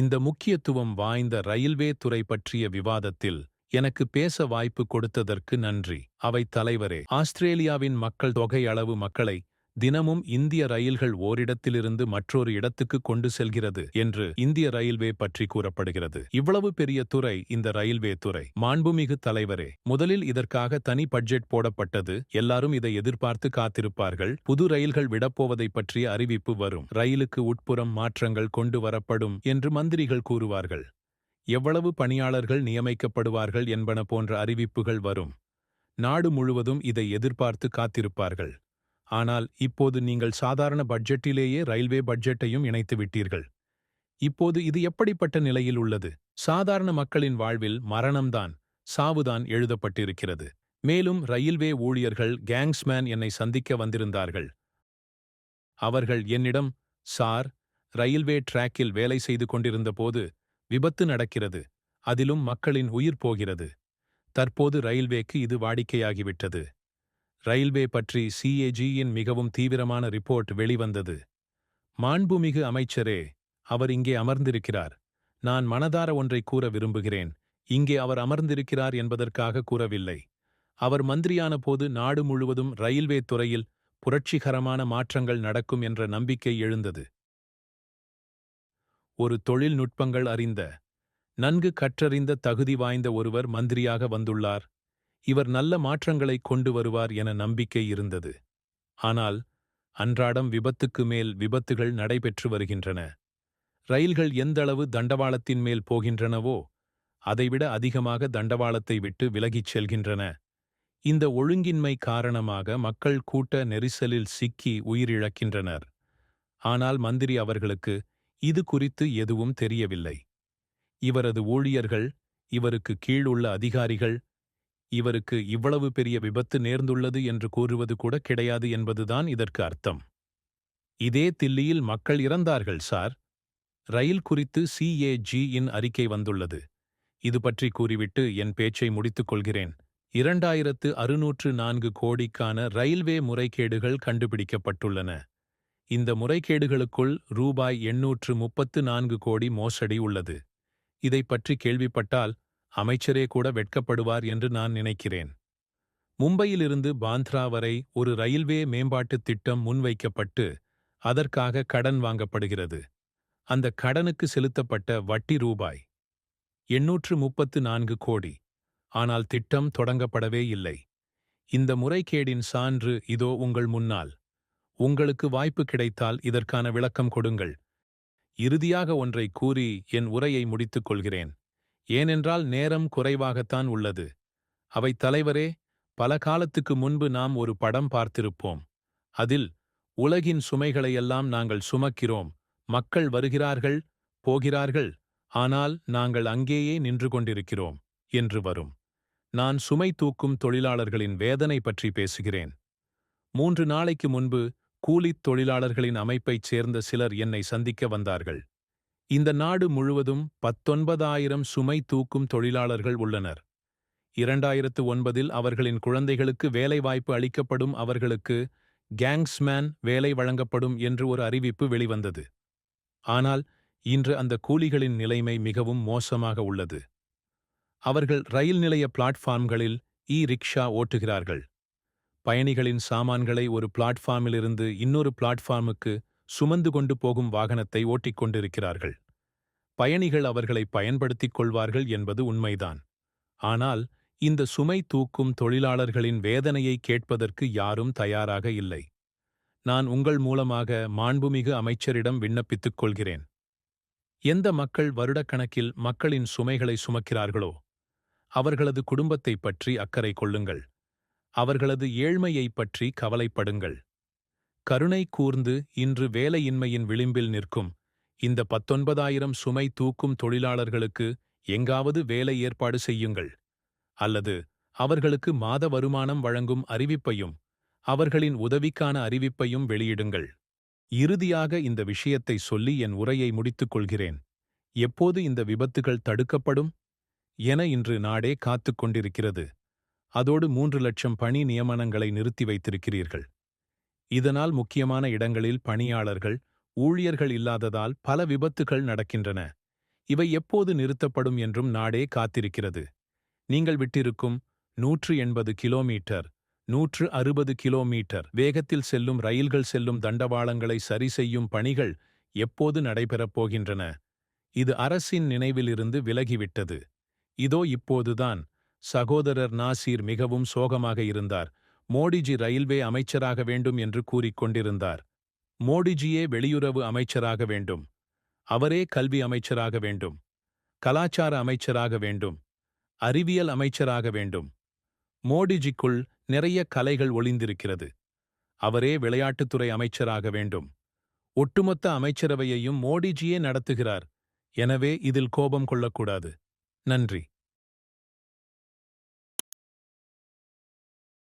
இந்த முக்கியத்துவம் வாய்ந்த ரயில்வே துறை பற்றிய விவாதத்தில் எனக்கு பேச வாய்ப்பு கொடுத்ததற்கு நன்றி. அவை தலைவரே ஆஸ்திரேலியாவின் மக்கள் தொகை அளவு மக்களை தினமும் இந்திய ரயில்கள் ஓரிடத்திலிருந்து மற்றொரு இடத்துக்கு கொண்டு செல்கிறது என்று இந்திய ரயில்வே பற்றி கூறப்படுகிறது. இவ்வளவு பெரிய துறை இந்த ரயில்வே துறை. மாண்புமிகு தலைவரே முதலில் இதற்காக தனி பட்ஜெட் போடப்பட்டது. எல்லாரும் இதை எதிர்பார்த்து காத்திருப்பார்கள். புது ரயில்கள் விடப்போவதை பற்றிய அறிவிப்பு வரும். ரயிலுக்கு உட்புறம் மாற்றங்கள் கொண்டு வரப்படும் என்று மந்திரிகள் கூறுவார்கள். எவ்வளவு பணியாளர்கள் நியமிக்கப்படுவார்கள் என்பன போன்ற அறிவிப்புகள் வரும். நாடு முழுவதும் இதை எதிர்பார்த்து காத்திருப்பார்கள். ஆனால் இப்போது நீங்கள் சாதாரண பட்ஜெட்டிலேயே ரயில்வே பட்ஜெட்டையும் இணைத்து விட்டீர்கள். இப்போது இது எப்படிப்பட்ட நிலையில் உள்ளது? சாதாரண மக்களின் வாழ்வில் மரணம்தான் சாவுதான் எழுதப்பட்டிருக்கிறது. மேலும் ரயில்வே ஊழியர்கள் கேங்ஸ்மேன் என்னை சந்திக்க வந்திருந்தார்கள். அவர்கள் என்னிடம் சார் ரயில்வே டிராக்கில் வேலை செய்து கொண்டிருந்தபோது விபத்து நடக்கிறது. அதிலும் மக்களின் உயிர் போகிறது. தற்போது ரயில்வேக்கு இது வாடிக்கையாகிவிட்டது. ரயில்வே பற்றி சிஏஜியின் மிகவும் தீவிரமான ரிப்போர்ட் வெளிவந்தது. மாண்புமிகு அமைச்சரே அவர் இங்கே அமர்ந்திருக்கிறார். நான் மனதார ஒன்றை கூற விரும்புகிறேன். இங்கே அவர் அமர்ந்திருக்கிறார் என்பதற்காக கூறவில்லை. அவர் மந்திரியான போது நாடு முழுவதும் ரயில்வே துறையில் புரட்சிகரமான மாற்றங்கள் நடக்கும் என்ற நம்பிக்கை எழுந்தது. ஒரு தொழில்நுட்பங்கள் அறிந்த நன்கு கற்றறிந்த தகுதி வாய்ந்த ஒருவர் மந்திரியாக வந்துள்ளார். இவர் நல்ல மாற்றங்களை கொண்டு வருவார் என நம்பிக்கை இருந்தது. ஆனால் அன்றாடம் விபத்துக்கு மேல் விபத்துகள் நடைபெற்று வருகின்றன. ரயில்கள் எந்தளவு தண்டவாளத்தின் மேல் போகின்றனவோ அதைவிட அதிகமாக தண்டவாளத்தை விட்டு விலகிச் செல்கின்றன. இந்த ஒழுங்கின்மை காரணமாக மக்கள் கூட்ட நெரிசலில் சிக்கி உயிரிழக்கின்றனர். ஆனால் மந்திரி அவர்களுக்கு இது குறித்து எதுவும் தெரியவில்லை. இவரது ஊழியர்கள் இவருக்கு கீழுள்ள அதிகாரிகள் இவருக்கு இவ்வளவு பெரிய விபத்து நேர்ந்துள்ளது என்று கூறுவது கூட கிடையாது என்பதுதான் இதற்கு அர்த்தம். இதே தில்லியில் மக்கள் இறந்தார்கள் சார். ரயில் குறித்து சிஏஜி இன் அறிக்கை வந்துள்ளது. இது பற்றி கூறிவிட்டு என் பேச்சை முடித்துக் கொள்கிறேன். இரண்டாயிரத்து அறுநூற்று நான்கு கோடிக்கான ரயில்வே முறைகேடுகள் கண்டுபிடிக்கப்பட்டுள்ளன. இந்த முறைகேடுகளுக்குள் ரூபாய் எண்ணூற்று முப்பத்து நான்கு கோடி மோசடி உள்ளது. இதை பற்றி கேள்விப்பட்டால் அமைச்சரே கூட வெட்கப்படுவார் என்று நான் நினைக்கிறேன். மும்பையிலிருந்து பாந்த்ரா வரை ஒரு ரயில்வே மேம்பாட்டுத் திட்டம் முன்வைக்கப்பட்டு அதற்காக கடன் வாங்கப்படுகிறது. அந்த கடனுக்கு செலுத்தப்பட்ட வட்டி ரூபாய் எண்ணூற்று முப்பத்து நான்கு கோடி. ஆனால் திட்டம் தொடங்கப்படவே இல்லை. இந்த முறைகேடின் சான்று இதோ உங்கள் முன்னால். உங்களுக்கு வாய்ப்பு கிடைத்தால் இதற்கான விளக்கம் கொடுங்கள். இறுதியாக ஒன்றை கூறி என் உரையை முடித்துக் கொள்கிறேன். ஏனென்றால் நேரம் குறைவாகத்தான் உள்ளது. அவை தலைவரே பல காலத்துக்கு முன்பு நாம் ஒரு படம் பார்த்திருப்போம். அதில் உலகின் சுமைகளையெல்லாம் நாங்கள் சுமக்கிறோம். மக்கள் வருகிறார்கள் போகிறார்கள் ஆனால் நாங்கள் அங்கேயே நின்று கொண்டிருக்கிறோம் என்று வரும். நான் சுமை தூக்கும் தொழிலாளர்களின் வேதனை பற்றி பேசுகிறேன். மூன்று நாளைக்கு முன்பு கூலித் தொழிலாளர்களின் அமைப்பைச் சேர்ந்த சிலர் என்னை சந்திக்க வந்தார்கள். இந்த நாடு முழுவதும் பத்தொன்பதாயிரம் சுமை தூக்கும் தொழிலாளர்கள் உள்ளனர். இரண்டாயிரத்து ஒன்பதில் அவர்களின் குழந்தைகளுக்கு வேலைவாய்ப்பு அளிக்கப்படும் அவர்களுக்கு கேங்ஸ்மேன் வேலை வழங்கப்படும் என்று ஒரு அறிவிப்பு வெளிவந்தது. ஆனால் இன்று அந்த கூலிகளின் நிலைமை மிகவும் மோசமாக உள்ளது. அவர்கள் ரயில் நிலைய பிளாட்ஃபார்ம்களில் இ ரிக்ஷா ஓட்டுகிறார்கள். பயணிகளின் சாமான்களை ஒரு பிளாட்ஃபார்மிலிருந்து இன்னொரு பிளாட்ஃபார்முக்கு சுமந்து கொண்டு போகும் வாகனத்தை ஓட்டிக் கொண்டிருக்கிறார்கள். பயணிகள் அவர்களை பயன்படுத்திக் கொள்வார்கள் என்பது உண்மைதான். ஆனால் இந்த சுமை தூக்கும் தொழிலாளர்களின் வேதனையை கேட்பதற்கு யாரும் தயாராக இல்லை. நான் உங்கள் மூலமாக மாண்புமிகு அமைச்சரிடம் விண்ணப்பித்துக் கொள்கிறேன். எந்த மக்கள் வருடக்கணக்கில் மக்களின் சுமைகளை சுமக்கிறார்களோ அவர்களது குடும்பத்தைப் பற்றி அக்கறை கொள்ளுங்கள். அவர்களது ஏழ்மையைப் பற்றி கவலைப்படுங்கள். கருணை கூர்ந்து இன்று வேலையின்மையின் விளிம்பில் நிற்கும். இந்த பத்தொன்பதாயிரம் சுமை தூக்கும் தொழிலாளர்களுக்கு எங்காவது வேலை ஏற்பாடு செய்யுங்கள். அல்லது அவர்களுக்கு மாத வருமானம் வழங்கும் அறிவிப்பையும் அவர்களின் உதவிக்கான அறிவிப்பையும் வெளியிடுங்கள். இறுதியாக இந்த விஷயத்தை சொல்லி என் உரையை முடித்துக் கொள்கிறேன். எப்போது இந்த விபத்துகள் தடுக்கப்படும்? என இன்று நாடே காத்துக் கொண்டிருக்கிறது. அதோடு மூன்று லட்சம் பணி நியமனங்களை நிறுத்தி வைத்திருக்கிறீர்கள். இதனால் முக்கியமான இடங்களில் பணியாளர்கள் ஊழியர்கள் இல்லாததால் பல விபத்துகள் நடக்கின்றன. இவை எப்போது நிறுத்தப்படும் என்றும் நாடே காத்திருக்கிறது. நீங்கள் விட்டிருக்கும் நூற்று எண்பது கிலோமீட்டர் நூற்று அறுபது கிலோமீட்டர் வேகத்தில் செல்லும் ரயில்கள் செல்லும் தண்டவாளங்களை சரி செய்யும் பணிகள் எப்போது நடைபெறப் போகின்றன? இது அரசின் நினைவிலிருந்து விலகிவிட்டது. இதோ இப்போதுதான் சகோதரர் நாசீர் மிகவும் சோகமாக இருந்தார். மோடிஜி ரயில்வே அமைச்சராக வேண்டும் என்று கூறிக்கொண்டிருந்தார் மோடிஜியே வெளியுறவு அமைச்சராக வேண்டும். அவரே கல்வி அமைச்சராக வேண்டும். கலாச்சார அமைச்சராக வேண்டும். அறிவியல் அமைச்சராக வேண்டும். மோடிஜிக்குள் நிறைய கலைகள் ஒளிந்திருக்கிறது. அவரே விளையாட்டுத்துறை அமைச்சராக வேண்டும். ஒட்டுமொத்த அமைச்சரவையையும் மோடிஜியே நடத்துகிறார். எனவே இதில் கோபம் கொள்ளக்கூடாது. நன்றி.